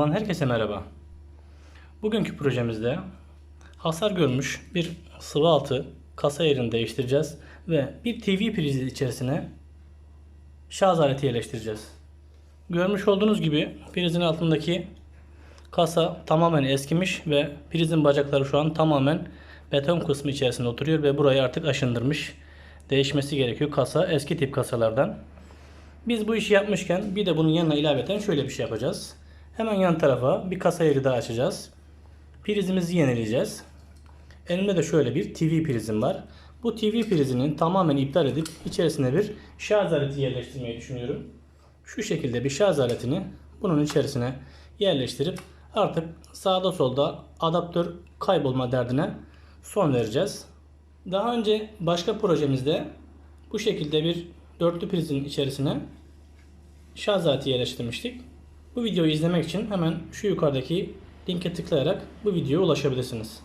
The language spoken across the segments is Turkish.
Kanalımdan herkese merhaba. Bugünkü projemizde hasar görmüş bir sıvı altı kasa yerini değiştireceğiz ve bir TV prizi içerisine şarj aleti yerleştireceğiz. Görmüş olduğunuz gibi prizin altındaki kasa tamamen eskimiş ve prizin bacakları şu an tamamen beton kısmı içerisinde oturuyor ve burayı artık aşındırmış. Değişmesi gerekiyor. Kasa eski tip kasalardan. Biz bu işi yapmışken bir de bunun yanına ilaveten şöyle bir şey yapacağız. Hemen yan tarafa bir kasa yeri daha açacağız. Prizimizi yenileyeceğiz. Elimde de şöyle bir TV prizim var. Bu TV prizinin tamamen iptal edip içerisine bir şarj aleti yerleştirmeyi düşünüyorum. Şu şekilde bir şarj aletini bunun içerisine yerleştirip artık sağda solda adaptör kaybolma derdine son vereceğiz. Daha önce başka projemizde bu şekilde bir dörtlü prizin içerisine şarj aleti yerleştirmiştik. Bu videoyu izlemek için hemen şu yukarıdaki linke tıklayarak bu videoya ulaşabilirsiniz.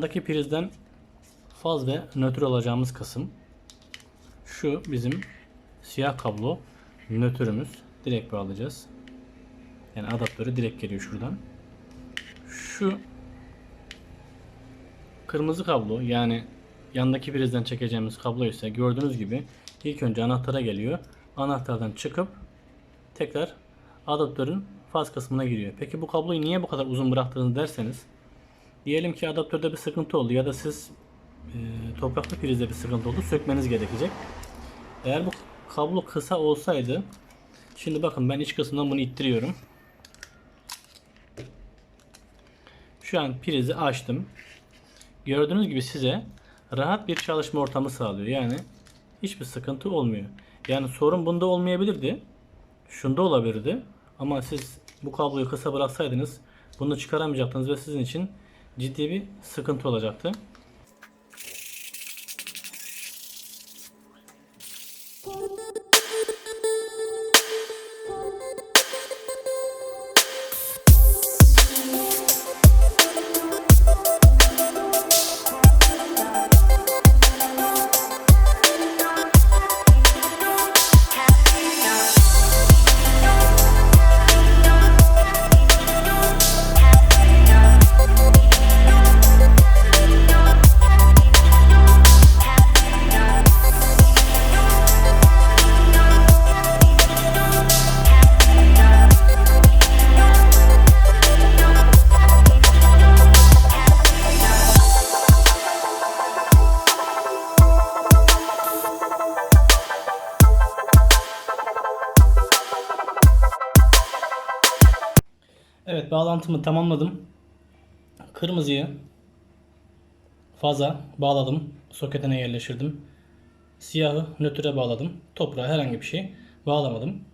Yandaki prizden faz ve nötr alacağımız kısım. Şu bizim siyah kablo nötrümüz. Direkt bağlayacağız. Yani adaptörü direkt geliyor şuradan. Şu kırmızı kablo yani yandaki prizden çekeceğimiz kablo ise gördüğünüz gibi ilk önce anahtara geliyor. Anahtardan çıkıp tekrar adaptörün faz kısmına giriyor. Peki bu kabloyu niye bu kadar uzun bıraktınız derseniz diyelim ki adaptörde bir sıkıntı oldu ya da siz e, topraklı prizde bir sıkıntı oldu sökmeniz gerekecek. Eğer bu kablo kısa olsaydı şimdi bakın ben iç kısımdan bunu ittiriyorum. Şu an prizi açtım. Gördüğünüz gibi size rahat bir çalışma ortamı sağlıyor. Yani hiçbir sıkıntı olmuyor. Yani sorun bunda olmayabilirdi. Şunda olabilirdi. Ama siz bu kabloyu kısa bıraksaydınız bunu çıkaramayacaktınız ve sizin için ciddi bir sıkıntı olacaktı. Bağlantımı tamamladım. Kırmızıyı faza bağladım. Soketine yerleştirdim. Siyahı nötre bağladım. Toprağa herhangi bir şey bağlamadım.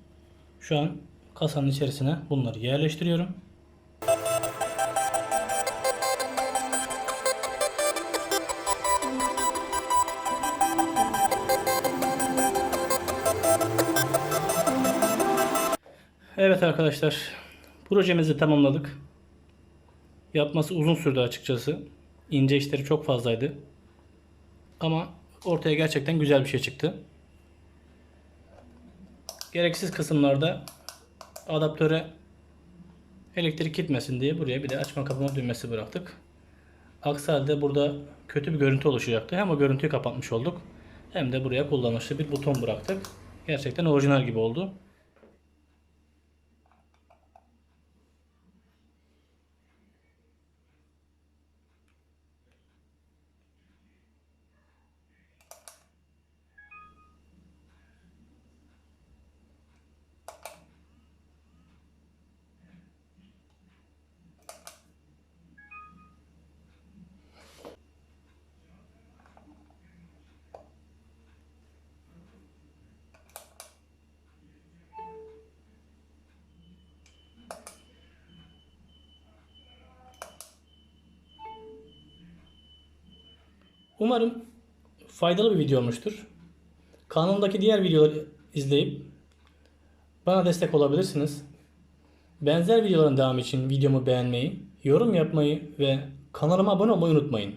Şu an kasanın içerisine bunları yerleştiriyorum. Evet arkadaşlar projemizi tamamladık. Yapması uzun sürdü açıkçası. İnce işleri çok fazlaydı. Ama ortaya gerçekten güzel bir şey çıktı. Gereksiz kısımlarda adaptöre elektrik gitmesin diye buraya bir de açma kapama düğmesi bıraktık. Aksi halde burada kötü bir görüntü oluşacaktı. Hem o görüntüyü kapatmış olduk hem de buraya kullanışlı bir buton bıraktık. Gerçekten orijinal gibi oldu. Umarım faydalı bir video olmuştur. Kanalımdaki diğer videoları izleyip bana destek olabilirsiniz. Benzer videoların devamı için videomu beğenmeyi, yorum yapmayı ve kanalıma abone olmayı unutmayın.